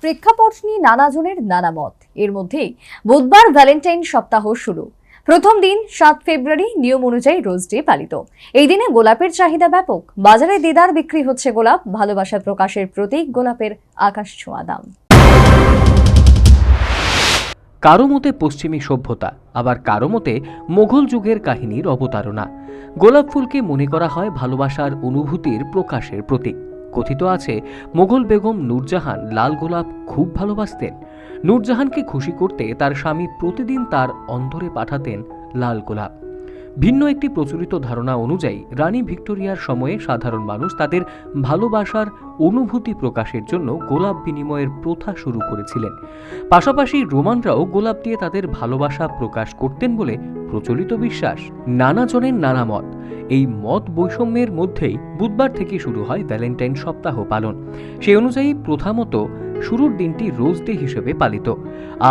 প্রেক্ষাপট নিয়ে নানাজনের নানা মত। এর মধ্যেই বুধবার ভ্যালেন্টাইন সপ্তাহ শুরু। প্রথম দিন, সাত ফেব্রুয়ারি, নিয়ম অনুযায়ী রোজ ডে পালিত। এই দিনে গোলাপের চাহিদা ব্যাপক। বাজারে দেদার বিক্রি হচ্ছে গোলাপ। ভালোবাসা প্রকাশের প্রতীক গোলাপের আকাশ ছোঁয়া দাম। কারও মতে পশ্চিমী সভ্যতা, আবার কারও মতে মোঘল যুগের কাহিনীর অবতারণা। গোলাপ ফুলকে মনে করা হয় ভালোবাসার অনুভূতির প্রকাশের প্রতীক। কথিত আছে মোগল বেগম নূরজাহান লাল গোলাপ খুব ভালোবাসতেন। নূরজাহানকে খুশি করতে তার স্বামী প্রতিদিন তার অন্তরে পাঠাতেন লাল গোলাপ। ভিন্ন একটি প্রচলিত ধারণা অনুযায়ী, রানী ভিক্টোরিয়ার সময়ে সাধারণ মানুষ তাদের ভালোবাসার অনুভূতি প্রকাশের জন্য গোলাপ বিনিময়ের প্রথা শুরু করেছিলেন। পাশাপাশি রোমানরাও গোলাপ দিয়ে তাদের ভালোবাসা প্রকাশ করতেন বলে প্রচলিত বিশ্বাস নানা জনের নানা মত। এই মত বৈষম্যের মধ্যেই বুধবার থেকে শুরু হয় ভ্যালেন্টাইন সপ্তাহ পালন। সেই অনুযায়ী প্রথামত শুরুর দিনটি রোজ ডে হিসেবে পালিত।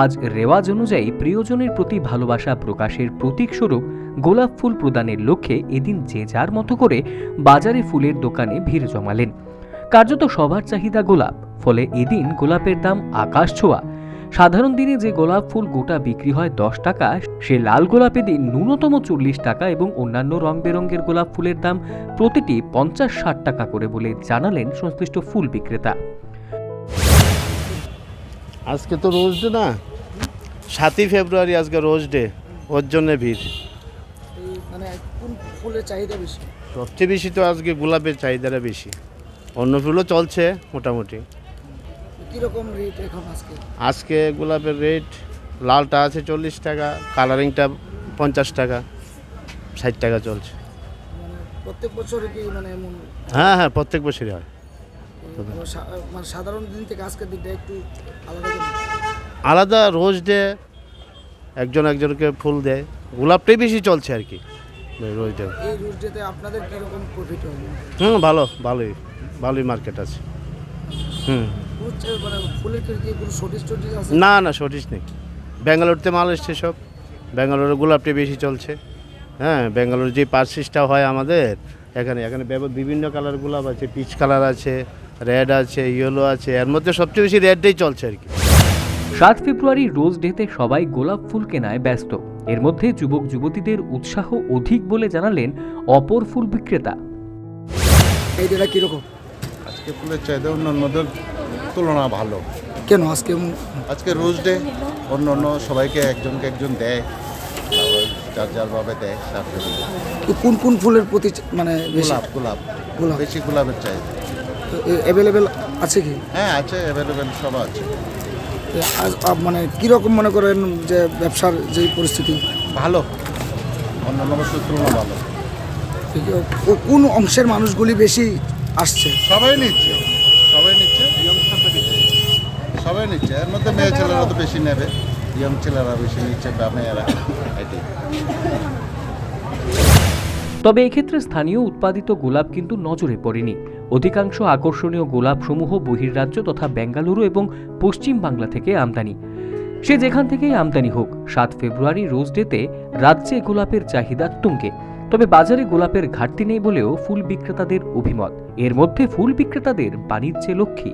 আজ রেওয়াজ অনুযায়ী প্রিয়জনের প্রতি ভালোবাসা প্রকাশের প্রতীক স্বরূপ গোলাপ ফুল প্রদানের লক্ষ্যে এদিন যে যার মতো করে বাজারে ফুলের দোকানে ভিড় জমালেন। কার্যত সবার চাহিদা গোলাপ, ফলে এদিন গোলাপের দাম আকাশ ছোঁয়া। সাধারণ দিনে যে গোলাপ ফুল গোটা বিক্রি হয় দশ টাকা সে লাল গোলাপে দিন ন্যূনতম চল্লিশ টাকা এবং অন্যান্য রং বেরঙের গোলাপ ফুলের দাম প্রতিটি পঞ্চাশ ষাট টাকা করে বলে জানালেন সংশ্লিষ্ট ফুল বিক্রেতা। আজকে তো রোজ ডে না? সাতই ফেব্রুয়ারি আজকে রোজ ডে ওর জন্য ভিড়। মানে কোন ফুলের চাহিদা বেশি? সবচেয়ে বেশি তো আজকে গোলাপের চাহিদাটা বেশি। অন্য ফুলও চলছে মোটামুটি। কীরকম রেট এখন আজকে? আজকে গোলাপের রেট লালটা আছে চল্লিশ টাকা কালারিংটা পঞ্চাশ টাকা ষাট টাকা চলছে। মানে প্রত্যেক বছর কি মানে এমন? হ্যাঁ হ্যাঁ প্রত্যেক বছরই হয়। মানে সাধারণ দিন থেকে আজকের দিনটা একটু আলাদা আলাদা রোজ ডে একজন একজনকে ফুল দেয় গোলাপটাই বেশি চলছে আর কি রোজ ডে এই রোজ ডেতে আপনাদের কীরকম প্রফিট হয়? হুম ভালো ভালোই ভালোই মার্কেট আছে। হুম। মানে ফুলের কি কি কোনো শর্টেজ টর্টেজ আছে? না না সঠিক নেই। ব্যাঙ্গালোরতে মাল এসছে সব। ব্যাঙ্গালোরে গোলাপটি বেশি চলছে। হ্যাঁ ব্যাঙ্গালোর যে পার্সিসটা হয় আমাদের এখানে এখানে বিভিন্ন কালার গোলাপ আছে পিচ কালার আছে রেড আছে ইয়েলো আছে এর মধ্যে সবচেয়ে বেশি রেডটাই চলছে আর কি। সাত ফেব্রুয়ারি রোজ ডেতে সবাই গোলাপ ফুল কেনায় ব্যস্ত। এর মধ্যে যুবক যুবতীদের উৎসাহ অধিক বলে জানালেন অপর ফুল বিক্রেতা। এই ডেটা কীরকম আজকে ফুলের চাহিদা অন্যান্যদের তুলনা ভালো। কেন? আজকে আজকে রোজ ডে অন্য অন্য সবাইকে একজনকে একজন দেয় যার যারভাবে দেয় তারপরে তো কোন কোন ফুলের প্রতি মানে গোলাপ গোলাপ। গোলাপ। বেশি গোলাপের চাহিদা অ্যাভেলেবেল আছে কি? হ্যাঁ আছে অ্যাভেলেবেল সব আছে। মানে কীরকম মনে করেন যে ব্যবসার যে পরিস্থিতি? ভালো। অন্যান্য বছর তুলনা ভালো। কোন অংশের মানুষগুলি বেশি আসছে? সবাই নিচ্ছে। সবাই নিচ্ছে। এর মধ্যে মেয়ে ছেলেরা তো বেশি নেবে। ইয়ং ছেলেরা বেশি নিচ্ছে বা মেয়েরা। এটাই। তবে এক্ষেত্রে স্থানীয় উৎপাদিত গোলাপ কিন্তু নজরে পড়েনি। অধিকাংশ আকর্ষণীয় গোলাপসমূহ বহির্রাজ্য তথা বেঙ্গালুরু এবং পশ্চিম বাংলা থেকে আমদানি। সে যেখান থেকেই আমদানি হোক সাত ফেব্রুয়ারি রোজ ডেতে রাজ্যে গোলাপের চাহিদা তুঙ্গে। তবে বাজারে গোলাপের ঘাটতি নেই বলেও ফুল বিক্রেতাদের অভিমত। এর মধ্যে ফুল বিক্রেতাদের বাণিজ্যে Lakshmi.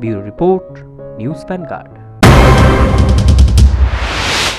Bureau report. News vanguard